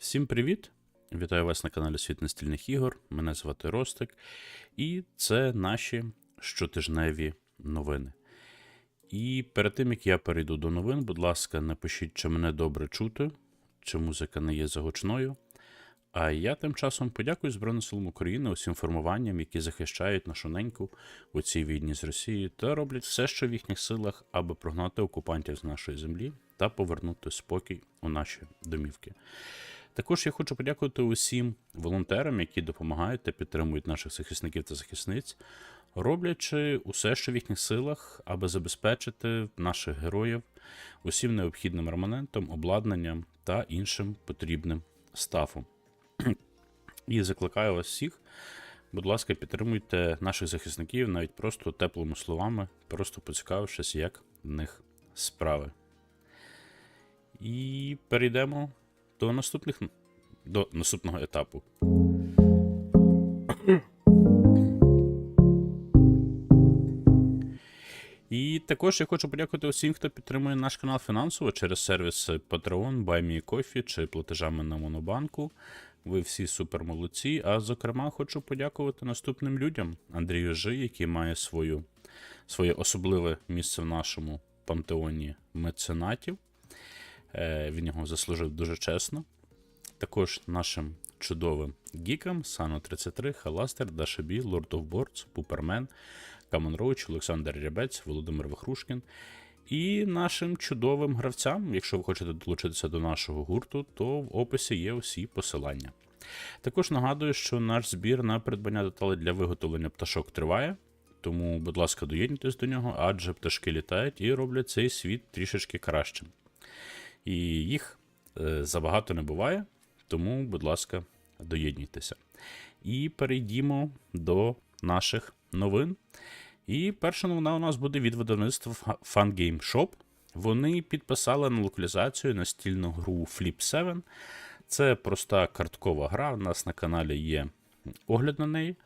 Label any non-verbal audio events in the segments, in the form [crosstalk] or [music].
Всім привіт! Вітаю вас на каналі Світ настільних ігор. Мене звати Ростик, і це наші щотижневі новини. І перед тим як я перейду до новин, будь ласка, напишіть, чи мене добре чути, чи музика не є загучною. А я тим часом подякую Збройним силам України усім формуванням, які захищають нашу неньку у цій війні з Росією, та роблять все, що в їхніх силах, аби прогнати окупантів з нашої землі та повернути спокій у наші домівки. Також я хочу подякувати усім волонтерам, які допомагають та підтримують наших захисників та захисниць, роблячи усе, що в їхніх силах, аби забезпечити наших героїв усім необхідним реманентом, обладнанням та іншим потрібним стафом. І закликаю вас всіх, будь ласка, підтримуйте наших захисників навіть просто теплими словами, просто поцікавившись, як в них справи. І перейдемо до наступних до наступного етапу. І також я хочу подякувати усім, хто підтримує наш канал фінансово через сервіс Patreon, BuyMeCoffee чи платежами на Монобанку. Ви всі супер молодці. А зокрема, хочу подякувати наступним людям: Андрію Жи, який має свою, своє особливе місце в нашому пантеоні меценатів. Е, Він його заслужив дуже чесно. Також нашим чудовим гікам Сано 33, Халастер, Дашабі, Lord of Boards, Пупермен, Камон Роуч, Олександр Рябець, Володимир Вихрушкін. І нашим чудовим гравцям, якщо ви хочете долучитися до нашого гурту, то в описі є усі посилання. Також нагадую, що наш збір на придбання деталей для виготовлення пташок триває. Тому, будь ласка, доєднуйтесь до нього, адже пташки літають і роблять цей світ трішечки кращим. І їх е, забагато не буває, тому, будь ласка, доєднуйтеся. І перейдімо до наших новин. І перша новина у нас буде від видавництва Fun Game Shop. Вони підписали на локалізацію настільну гру Flip 7. Це проста карткова гра. У нас на каналі є огляд на неї.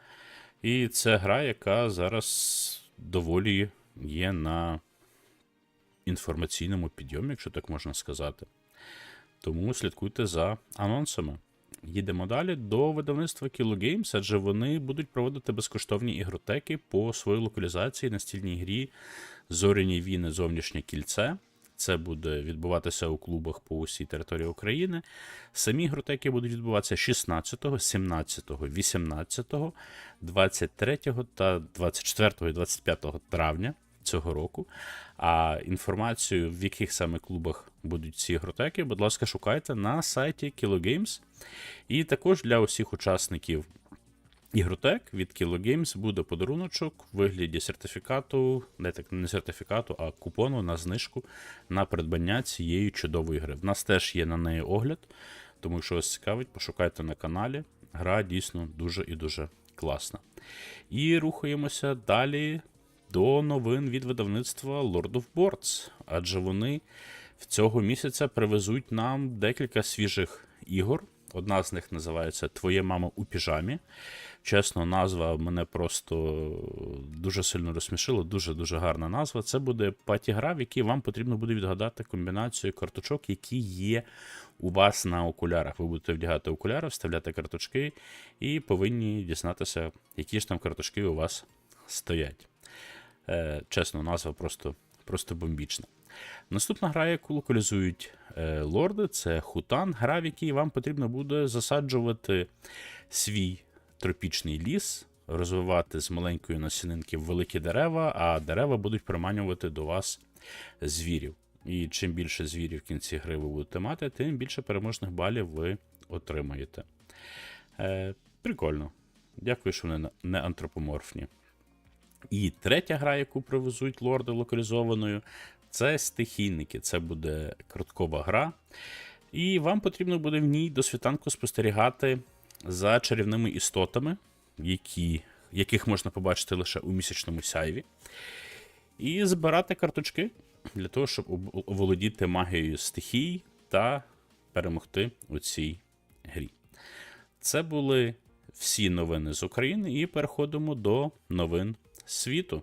І це гра, яка зараз доволі є на інформаційному підйомі, якщо так можна сказати. Тому слідкуйте за анонсами. Їдемо далі до видавництва Kilo Games, адже вони будуть проводити безкоштовні ігротеки по своїй локалізації настільній грі Зоряні війни зовнішнє кільце. Це буде відбуватися у клубах по усій території України. Самі ігротеки будуть відбуватися 16, 17, 18, 23 та 24 і 25 травня цього року. А інформацію, в яких саме клубах будуть ці ігротеки, будь ласка, шукайте на сайті Kilo Games. І також для усіх учасників ігротек від Kilo Games буде подаруночок в вигляді сертифікату, не так не сертифікату, а купону на знижку на придбання цієї чудової гри. В нас теж є на неї огляд, тому якщо вас цікавить, пошукайте на каналі. Гра дійсно дуже і дуже класна. І рухаємося далі до новин від видавництва Lord of Boards, адже вони в цього місяця привезуть нам декілька свіжих ігор. Одна з них називається Твоє мама у піжамі. Чесно, назва мене просто дуже сильно розсмішила, дуже-дуже гарна назва. Це буде паті-гра, в якій вам потрібно буде відгадати комбінацію карточок, які є у вас на окулярах. Ви будете вдягати окуляри, вставляти карточки і повинні дізнатися, які ж там карточки у вас стоять. Е, Чесно, назва просто, просто бомбічна. Наступна гра, яку локалізують е, лорди, це Хутан. Гра, в якій вам потрібно буде засаджувати свій тропічний ліс, розвивати з маленької насінинки великі дерева, а дерева будуть приманювати до вас звірів. І чим більше звірів в кінці гри ви будете мати, тим більше переможних балів ви отримаєте. Е, Прикольно. Дякую, що вони не антропоморфні. І третя гра, яку привезуть лорди локалізованою, це стихійники. Це буде карткова гра. І вам потрібно буде в ній до світанку спостерігати за чарівними істотами, які, яких можна побачити лише у місячному сяйві. І збирати карточки для того, щоб оволодіти магією стихій та перемогти у цій грі. Це були всі новини з України, і переходимо до новин світу.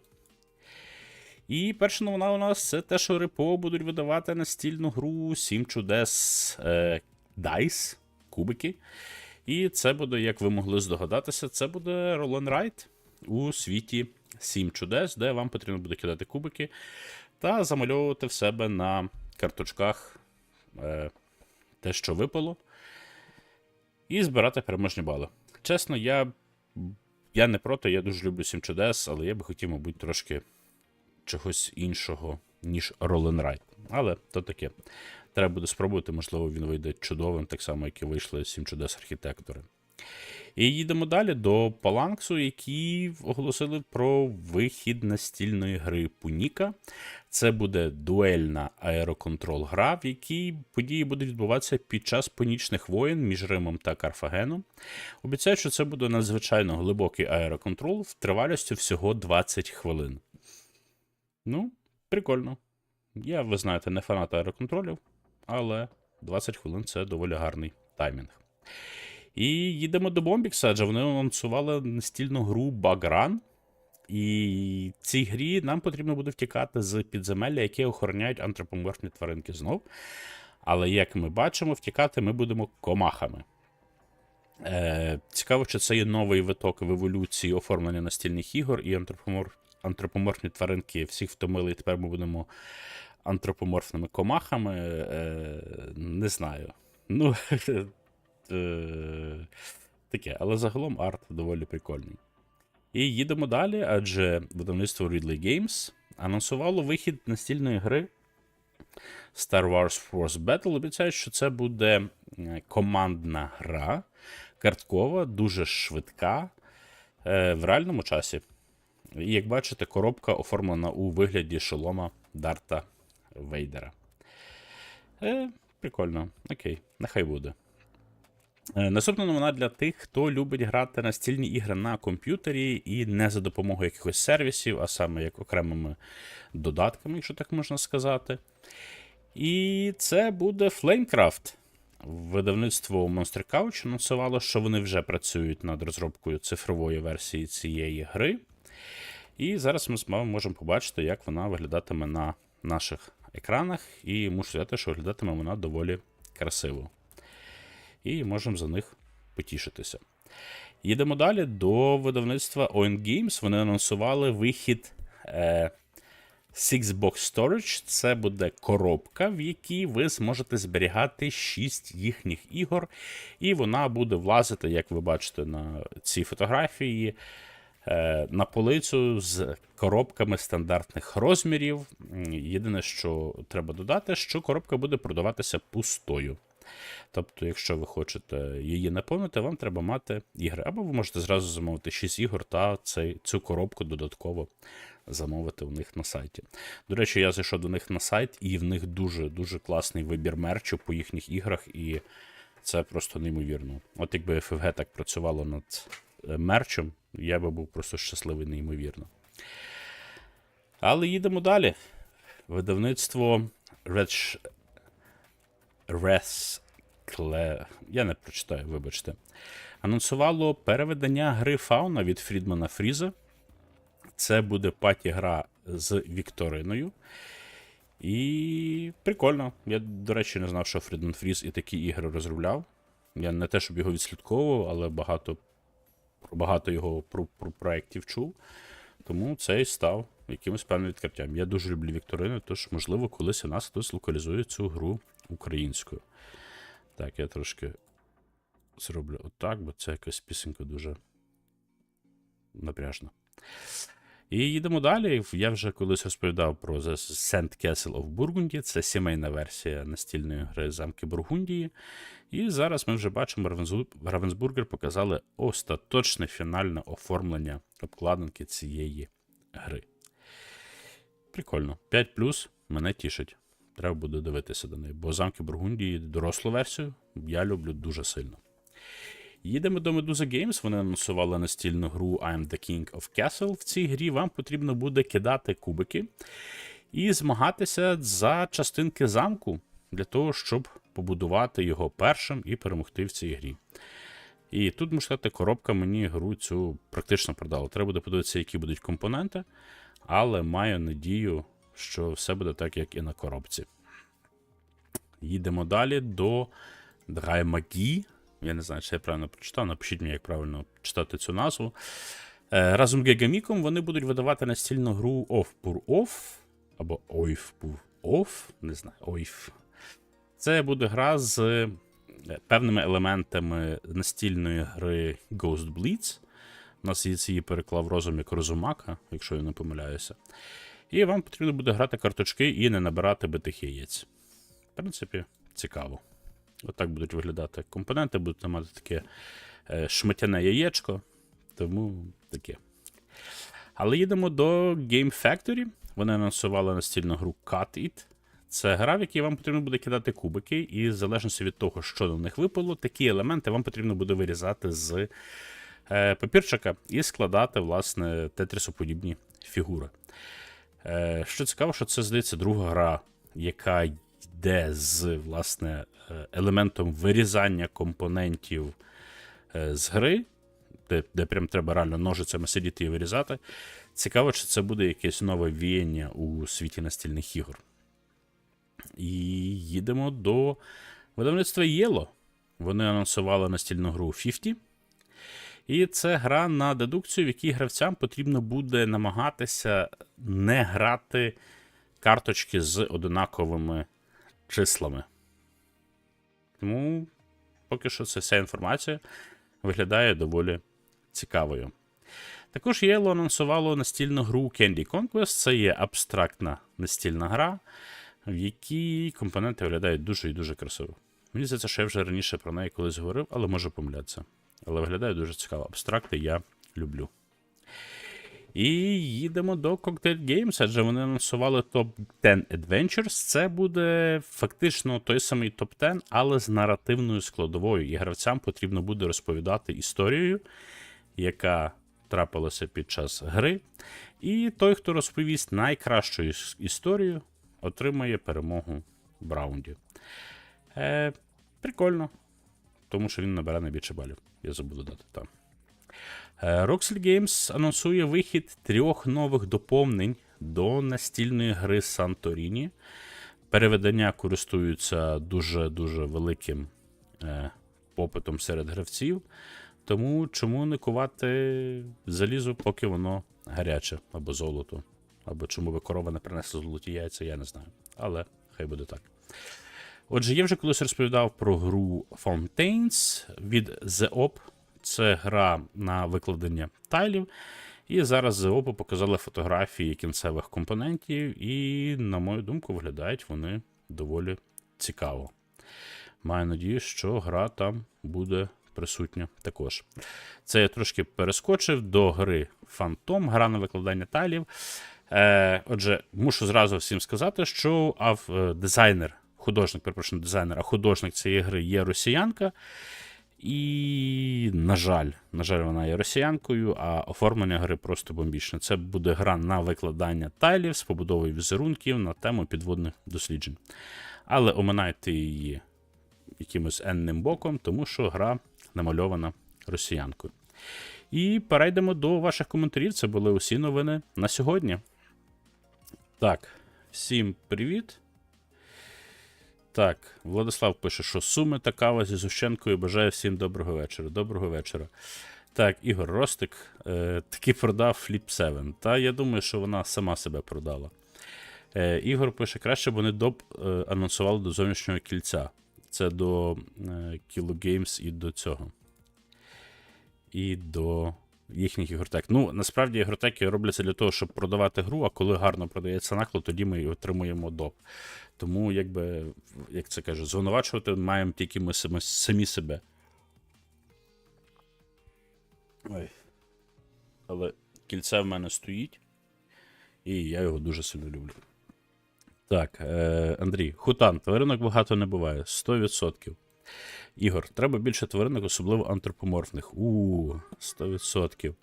І перша новина у нас це те, що Репо будуть видавати настільну гру 7 чудес е, DICE. кубики. І це буде, як ви могли здогадатися, це буде and Ride у світі 7 чудес, де вам потрібно буде кидати кубики та замальовувати в себе на карточках е, те, що випало, і збирати переможні бали. Чесно, я, я не проти, я дуже люблю 7 чудес, але я би хотів, мабуть, трошки чогось іншого, ніж Ride. Але то таке. Треба буде спробувати, можливо, він вийде чудовим, так само, як і вийшли 7 чудес архітектори. І їдемо далі до Паланксу, які оголосили про вихід настільної гри Пуніка. Це буде дуельна аероконтрол гра, в якій події будуть відбуватися під час панічних воєн між Римом та Карфагеном. Обіцяють, що це буде надзвичайно глибокий аероконтрол в тривалістю всього 20 хвилин. Ну, прикольно. Я, ви знаєте, не фанат аероконтролів, але 20 хвилин це доволі гарний таймінг. І їдемо до Бомбікса, адже вони анонсували настільну гру Багран. І цій грі нам потрібно буде втікати з підземелля, які охороняють антропоморфні тваринки знов. Але як ми бачимо, втікати ми будемо комахами. Е, Цікаво, чи це є новий виток в еволюції оформлення настільних ігор, і антропоморф... антропоморфні тваринки всіх втомили, і тепер ми будемо антропоморфними комахами. Е, Не знаю. Ну, [laughs] е, таке, але загалом арт доволі прикольний. І їдемо далі, адже видавництво Ridley Games анонсувало вихід настільної гри Star Wars Force Battle. Обіцяють, що це буде е, командна гра, карткова, дуже швидка е, в реальному часі. І як бачите, коробка оформлена у вигляді шолома Дарта Вейдера. Е, Прикольно, окей, нехай буде. Е, Наступна новина для тих, хто любить грати настільні ігри на комп'ютері і не за допомогою якихось сервісів, а саме як окремими додатками, якщо так можна сказати. І це буде Flamecraft. Видавництво Monster Couch анонсувало, що вони вже працюють над розробкою цифрової версії цієї гри. І зараз ми з вами можемо побачити, як вона виглядатиме на наших екранах. І мушу сказати, що виглядатиме вона доволі красиво і можемо за них потішитися. Їдемо далі до видавництва ON Games. Вони анонсували вихід е, Six Box Storage. Це буде коробка, в якій ви зможете зберігати 6 їхніх ігор, і вона буде влазити, як ви бачите на цій фотографії. е, На полицю з коробками стандартних розмірів. Єдине, що треба додати, що коробка буде продаватися пустою. Тобто, якщо ви хочете її наповнити, вам треба мати ігри. Або ви можете зразу замовити 6 ігор та цю коробку додатково замовити у них на сайті. До речі, я зайшов до них на сайт, і в них дуже-дуже класний вибір мерчу по їхніх іграх, і це просто неймовірно. От якби FFG так працювало над е, мерчем, я би був просто щасливий неймовірно. Але їдемо далі. Видавництво Red Rescle... Я не прочитаю, вибачте. Анонсувало переведення гри Фауна від Фрідмана Фріза. Це буде паті-гра з Вікториною. І прикольно. Я, до речі, не знав, що Фрідман Фріз і такі ігри розробляв. Я не те, щоб його відслідковував, але багато багато його про, про проєктів чув. Тому цей став якимось певним відкриттям. Я дуже люблю Вікторину, тож, можливо, колись у нас хтось локалізує цю гру українською. Так, я трошки зроблю отак, бо це якась пісенька дуже напряжна. І їдемо далі. Я вже колись розповідав про The Sand Castle of Burgundy. Це сімейна версія настільної гри замки Бургундії. І зараз ми вже бачимо, Равенсбургер показали остаточне фінальне оформлення обкладинки цієї гри. Прикольно. 5 мене тішить. Треба буде дивитися до неї. Бо замки Бургундії дорослу версію я люблю дуже сильно. Їдемо до Medusa Games. Вони анонсували настільну гру I'm the King of Castle. В цій грі вам потрібно буде кидати кубики і змагатися за частинки замку для того, щоб побудувати його першим і перемогти в цій грі. І тут, можна сказати, коробка мені гру цю практично продала. Треба буде подивитися, які будуть компоненти, але маю надію, що все буде так, як і на коробці. Їдемо далі до Драймагі. Я не знаю, чи я правильно прочитав. Напишіть мені, як правильно читати цю назву. Е, Разом з Гегаміком вони будуть видавати настільну гру Off Pur Off або Oif Pur Off, не знаю, Oif. Це буде гра з е, певними елементами настільної гри Ghost Blitz. У нас її переклав розум як Розумака, якщо я не помиляюся. І вам потрібно буде грати карточки і не набирати битих яєць. В принципі, цікаво. Отак будуть виглядати компоненти, будуть мати таке е, шматяне яєчко. Тому таке. Але їдемо до Game Factory. Вони анонсували настільну гру Cut It. Це гра, в якій вам потрібно буде кидати кубики, і в залежності від того, що на них випало, такі елементи вам потрібно буде вирізати з е, папірчика і складати, власне, тетрісоподібні фігури. Е, що цікаво, що це, здається, друга гра, яка йде з власне, е, елементом вирізання компонентів е, з гри, де, де прям треба реально ножицями сидіти і вирізати. Цікаво, чи це буде якесь нове віяння у світі настільних ігор. І їдемо до видавництва Єло. Вони анонсували настільну гру 50. І це гра на дедукцію, в якій гравцям потрібно буде намагатися не грати карточки з одинаковими числами. Тому поки що це вся інформація виглядає доволі цікавою. Також Єло анонсувало настільну гру Candy Conquest. Це є абстрактна настільна гра, в якій компоненти виглядають дуже і дуже красиво. Мені здається, що я вже раніше про неї колись говорив, але можу помилятися. Але виглядає дуже цікаво. Абстракти я люблю. І їдемо до Cocktail Games, адже вони анонсували Top 10 Adventures. Це буде фактично той самий топ 10, але з наративною складовою. І гравцям потрібно буде розповідати історію, яка трапилася під час гри. І той, хто розповість найкращу історію, отримає перемогу в раунді. Е, прикольно, тому що він набере найбільше балів. Я забув додати там. Е, Roxel Games анонсує вихід трьох нових доповнень до настільної гри Santorini. Переведення користуються дуже-дуже великим е, попитом серед гравців. Тому чому не кувати залізо, поки воно гаряче, або золото, або чому би корова не принесла золоті яйця, я не знаю. Але хай буде так. Отже, я вже колись розповідав про гру Fountains від The Op. Це гра на викладення тайлів. І зараз The Op показали фотографії кінцевих компонентів, і, на мою думку, виглядають вони доволі цікаво. Маю надію, що гра там буде присутня також. Це я трошки перескочив до гри Phantom, гра на викладання тайлів. Е, отже, мушу зразу всім сказати, що е, дизайнер, художник, перепрошую, не дизайнер, а художник цієї гри є росіянка. І, на жаль, на жаль, вона є росіянкою, а оформлення гри просто бомбічне. Це буде гра на викладання тайлів з побудовою візерунків на тему підводних досліджень. Але оминайте її якимось енним боком, тому що гра намальована росіянкою. І перейдемо до ваших коментарів. Це були усі новини на сьогодні. Так, всім привіт. Так, Владислав пише, що суми та кава зі Зущенкою бажаю всім доброго вечора. Доброго вечора. Так, Ігор Ростик е, таки продав Flip 7. Та я думаю, що вона сама себе продала. Е, Ігор пише, краще б вони доп е, анонсували до зовнішнього кільця. Це до е, Kilo Games і до цього. І до їхніх ігротек. Ну, насправді ігротеки робляться для того, щоб продавати гру, а коли гарно продається наклад, тоді ми отримуємо доп. Тому, якби, як це каже, звинувачувати маємо тільки ми самі, самі себе. Ой. Але кільце в мене стоїть, і я його дуже сильно люблю. Так, е, Андрій, хутан, тваринок багато не буває. 100%. Ігор, треба більше тваринок, особливо антропоморфних. У, 100%.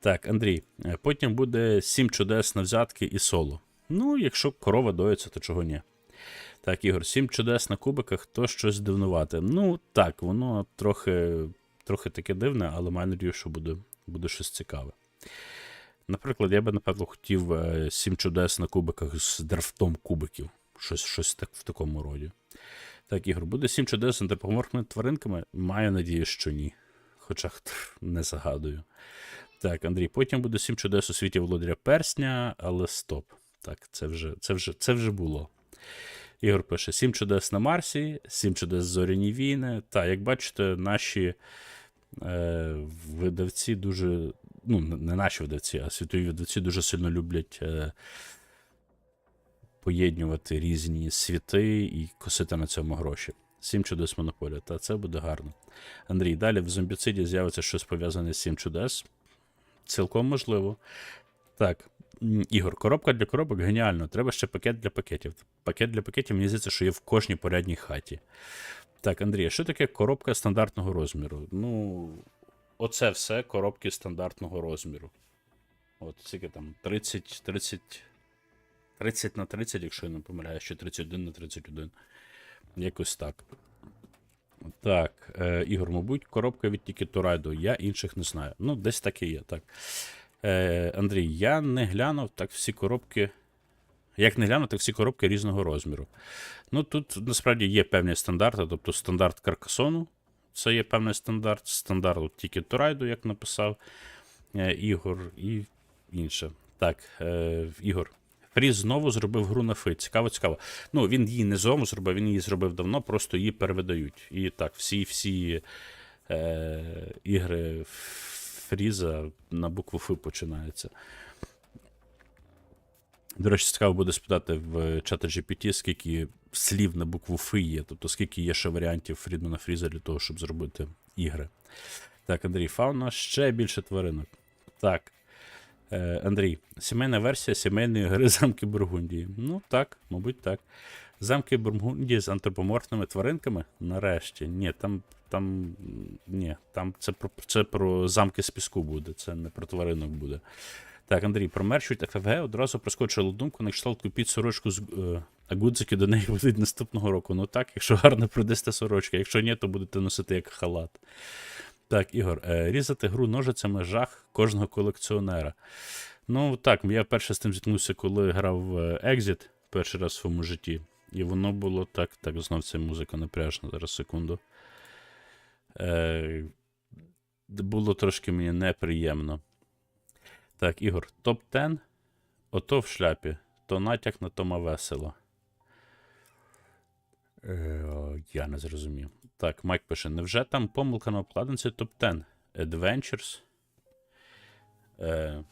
Так, Андрій, е, потім буде 7 чудес на взятки і соло. Ну, якщо корова доїться, то чого ні. Так, Ігор, 7 чудес на кубиках, то щось дивнувати. Ну, так, воно трохи, трохи таке дивне, але маю надію, що буде, буде щось цікаве. Наприклад, я би, напевно, хотів 7 чудес на кубиках з драфтом кубиків, щось, щось так, в такому роді. Так, Ігор, буде 7 чудес з антропоморфними тваринками? Маю надію, що ні. Хоча не загадую. Так, Андрій, потім буде 7 чудес у світі володаря персня, але стоп. Так, це вже, це вже, це вже було. Ігор пише: 7 чудес на Марсі, 7 чудес зоряні війни. Та, як бачите, наші е, видавці дуже. Ну, не наші видавці, а світові видавці дуже сильно люблять е, поєднувати різні світи і косити на цьому гроші. Сім чудес монополія. Та це буде гарно. Андрій, далі в зомбіциді з'явиться щось пов'язане з сім чудес. Цілком можливо. Так, Ігор, коробка для коробок геніально. Треба ще пакет для пакетів. Пакет для пакетів, мені здається, що є в кожній порядній хаті. Так, Андрій, що таке коробка стандартного розміру? Ну, оце все коробки стандартного розміру. От, скільки там, 30, 30, 30 на 30, якщо я не помиляю, чи 31 на 31. Якось так. Так, е, Ігор, мабуть, коробка від тільки Турайду. Я інших не знаю. Ну, десь так і є, так. Е, Андрій, я не глянув, так всі коробки. Як не глянув, так всі коробки різного розміру. Ну, тут насправді є певні стандарти, тобто стандарт Каркасону. Це є певний стандарт, стандарт тільки Турайду, як написав е, Ігор, і інше. Так, е, Ігор. Фріз знову зробив гру на фи. Цікаво, цікаво. Ну, він її не знову зробив, він її зробив давно, просто її перевидають. І так, всі всі е, ігри Фріза на букву Ф починаються. До речі, цікаво буде спитати в чата GPT, скільки слів на букву Ф є, тобто скільки є ще варіантів Фрідмана Фріза для того, щоб зробити ігри. Так, Андрій, фауна ще більше тваринок. Так. Е, Андрій, сімейна версія сімейної гри замки Бургундії. Ну так, мабуть, так. Замки Бургундії з антропоморфними тваринками? Нарешті. Ні, там. Там. Ні, там це про, це про замки з піску буде, це не про тваринок буде. Так, Андрій, про мерч від ФФГ одразу проскочила думку, на кшталт купіть сорочку з е, а гудзики до неї будуть наступного року. Ну так, якщо гарно продасте сорочки, якщо ні, то будете носити як халат. Так, Ігор, е, різати гру ножицями жах кожного колекціонера. Ну так, я перше з тим зіткнувся, коли грав в е, Exit перший раз в своєму житті. І воно було так, так, знов ця музика напряжна. Зараз секунду. Е, було трошки мені неприємно. Так, Ігор, топ-10. Ото в шляпі. То натяк на Тома весело. Е, я не зрозумів. Так, Майк пише: невже там помилка на обкладинці топ-10? Adventures? Е,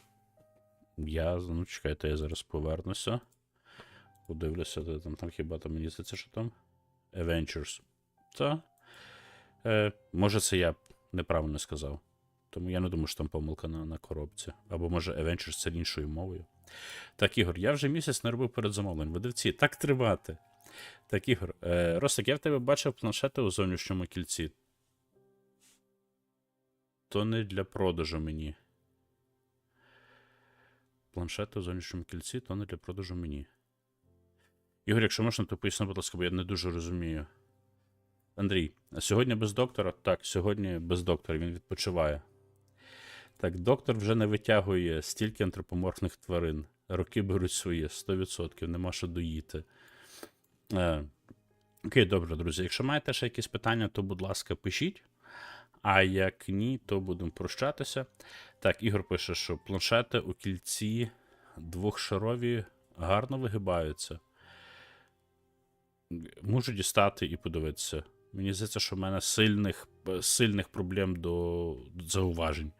я, ну, чекайте, я зараз повернуся. Подивлюся, де там, там хіба там мені здається, що там? Adventures. Та. Е, може, це я неправильно сказав. Тому я не думаю, що там помилка на, на коробці. Або може Adventures це іншою мовою. Так, Ігор, я вже місяць не робив передзамовлень. Видавці, так тривати. Так, Ігор, е, Ростик, я в тебе бачив планшети у зовнішньому кільці. То не для продажу мені. Планшети у зовнішньому кільці, то не для продажу мені. Ігор, якщо можна, то поясни, будь ласка, бо я не дуже розумію. Андрій, а сьогодні без доктора? Так, сьогодні без доктора, він відпочиває. Так, доктор вже не витягує стільки антропоморфних тварин. Роки беруть своє, 100%, нема що доїти. Е, окей, добре, друзі. Якщо маєте ще якісь питання, то, будь ласка, пишіть. А як ні, то будемо прощатися. Так, Ігор пише, що планшети у кільці двохшарові гарно вигибаються. Можу дістати і подивитися. Мені здається, що в мене сильних, сильних проблем до зауважень,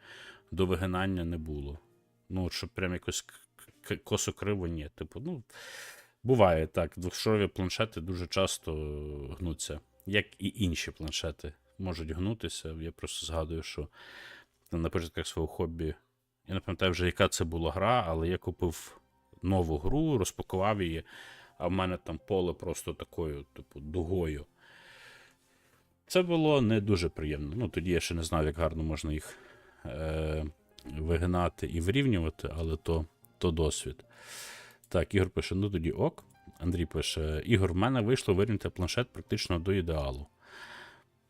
до вигинання не було. Ну, щоб прям якось косо криво, ні. Типу, ну, буває так. Двохшарові планшети дуже часто гнуться, як і інші планшети можуть гнутися. Я просто згадую, що на початках свого хобі. Я не пам'ятаю вже, яка це була гра, але я купив нову гру, розпакував її, а в мене там поле просто такою, типу, дугою. Це було не дуже приємно. Ну, тоді я ще не знав, як гарно можна їх е, вигинати і вирівнювати, але то, то досвід. Так, Ігор пише: ну тоді ок. Андрій пише: Ігор, в мене вийшло вирівняти планшет практично до ідеалу.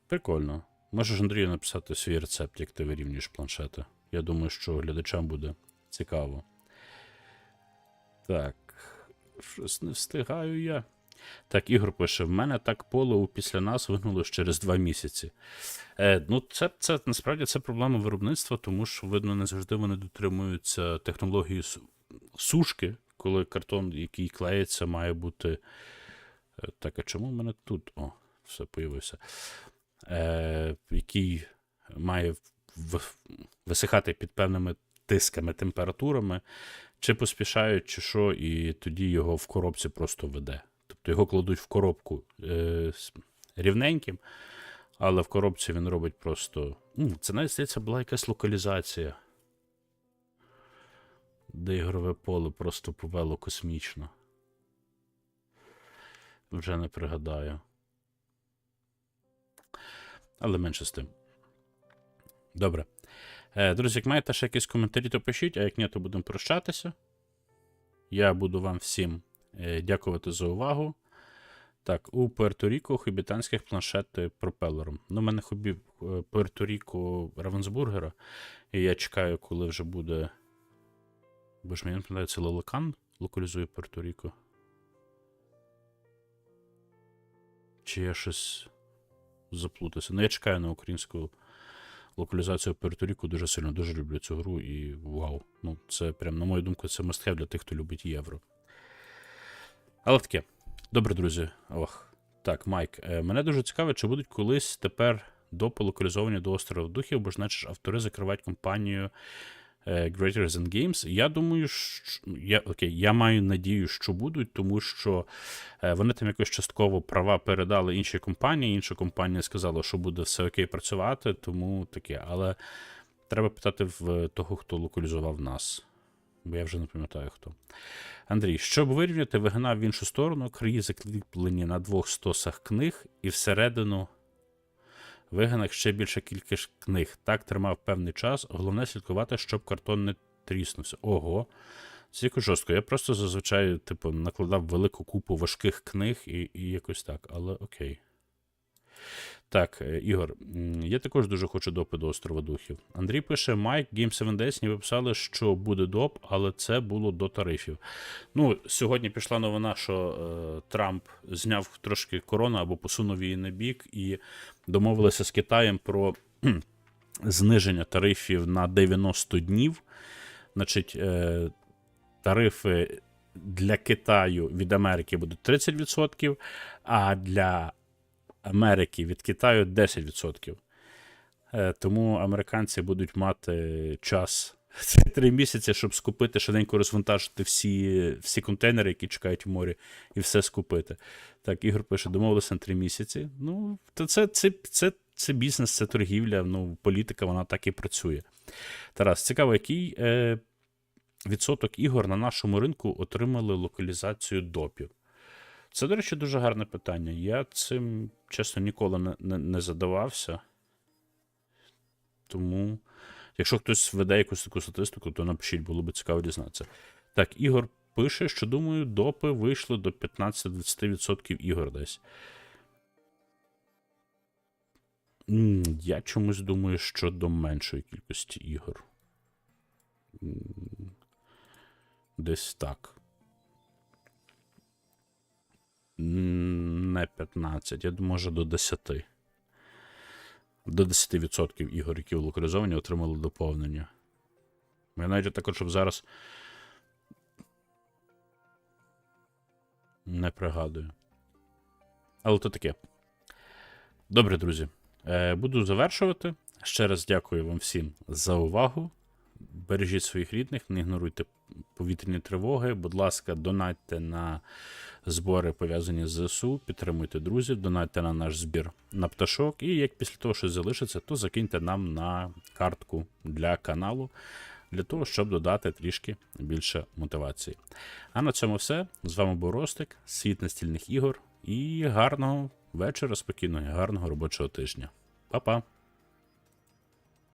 Прикольно. Можеш Андрію написати свій рецепт, як ти вирівнюєш планшети. Я думаю, що глядачам буде цікаво. Так. Щось не встигаю я. Так, Ігор пише: в мене так поле після нас вигнуло через два місяці. Е, ну, це, це насправді це проблема виробництва, тому що, видно, не завжди вони дотримуються технології сушки, коли картон, який клеїться, має бути. Е, Так, а чому в мене тут? О, все появився. Е, який має висихати під певними тисками, температурами, чи поспішають, чи що, і тоді його в коробці просто веде. Тобто його кладуть в коробку е, рівненьким, але в коробці він робить просто. Ну, це навіть здається, була якась локалізація, де ігрове поле просто повело космічно. Вже не пригадаю. Але менше з тим. Добре. Е, друзі, як маєте ще якісь коментарі, то пишіть, а як ні, то будемо прощатися. Я буду вам всім дякувати за увагу. Так, у Пуерто-Ріко хобітанських планшети пропелером. Ну, у мене хобі е, Пуерто-Ріко Равенсбургера, і я чекаю, коли вже буде. Бо ж мені не це Лоликан локалізує Пуерто-Ріко. Чи я щось заплутався? Ну, я чекаю на українську локалізацію Пуерто-Ріко дуже сильно, дуже люблю цю гру і вау. Ну, це прям, на мою думку, це мастхев для тих, хто любить євро. Але таке. Добре, друзі. Ох. Так, Майк. Е, мене дуже цікавить, чи будуть колись тепер допи локалізовані до острова духів, бо ж значить автори закривають компанію е, Greater Than Games. Я думаю, що я, окей, я маю надію, що будуть, тому що е, вони там якось частково права передали іншій компанії. Інша компанія сказала, що буде все окей працювати, тому таке. Але треба питати в того, хто локалізував нас. Бо я вже не пам'ятаю хто. Андрій, щоб вирівняти, вигнав в іншу сторону, краї закріплені на двох стосах книг, і всередину вигнав ще більша кількість книг. Так тримав певний час. Головне слідкувати, щоб картон не тріснувся. Ого. Це жорстко. Я просто зазвичай, типу, накладав велику купу важких книг і, і якось так, але окей. Так, е, Ігор, я також дуже хочу допи до острова духів. Андрій пише: Майк, Game 7 Days ніби писали, що буде доп, але це було до тарифів. Ну, сьогодні пішла новина, що е, Трамп зняв трошки корону або посунув її на бік, і домовилися з Китаєм про зниження тарифів на 90 днів. Значить, е, тарифи для Китаю від Америки будуть 30%, а для Америки від Китаю 10%. Е, Тому американці будуть мати час [laughs] три місяці, щоб скупити, швиденько розвантажити всі, всі контейнери, які чекають в морі, і все скупити. Так, Ігор пише, домовилися на три місяці. Ну, то це, це, це, це бізнес, це торгівля, ну, політика, вона так і працює. Тарас, цікаво, який е, відсоток ігор на нашому ринку отримали локалізацію допів? Це, до речі, дуже гарне питання. Я цим, чесно, ніколи не, не, не задавався. Тому, якщо хтось веде якусь таку статистику, то напишіть, було б цікаво дізнатися. Так, Ігор пише, що думаю, допи вийшли до 15-20% ігор десь. Я чомусь думаю, що до меншої кількості ігор. Десь так. Не 15, я думаю, може до 10. До 10% ігор, які локалізовані, отримали доповнення. Я навіть також, щоб зараз. Не пригадую. Але то таке. Добре, друзі. Е, буду завершувати. Ще раз дякую вам всім за увагу. Бережіть своїх рідних, не ігноруйте повітряні тривоги. Будь ласка, донатьте на збори пов'язані з ЗСУ, підтримуйте друзів, донатьте на наш збір на пташок. І як після того, що залишиться, то закиньте нам на картку для каналу, для того, щоб додати трішки більше мотивації. А на цьому все. З вами був Ростик, світ настільних ігор і гарного вечора, спокійного, і гарного робочого тижня. Па-па!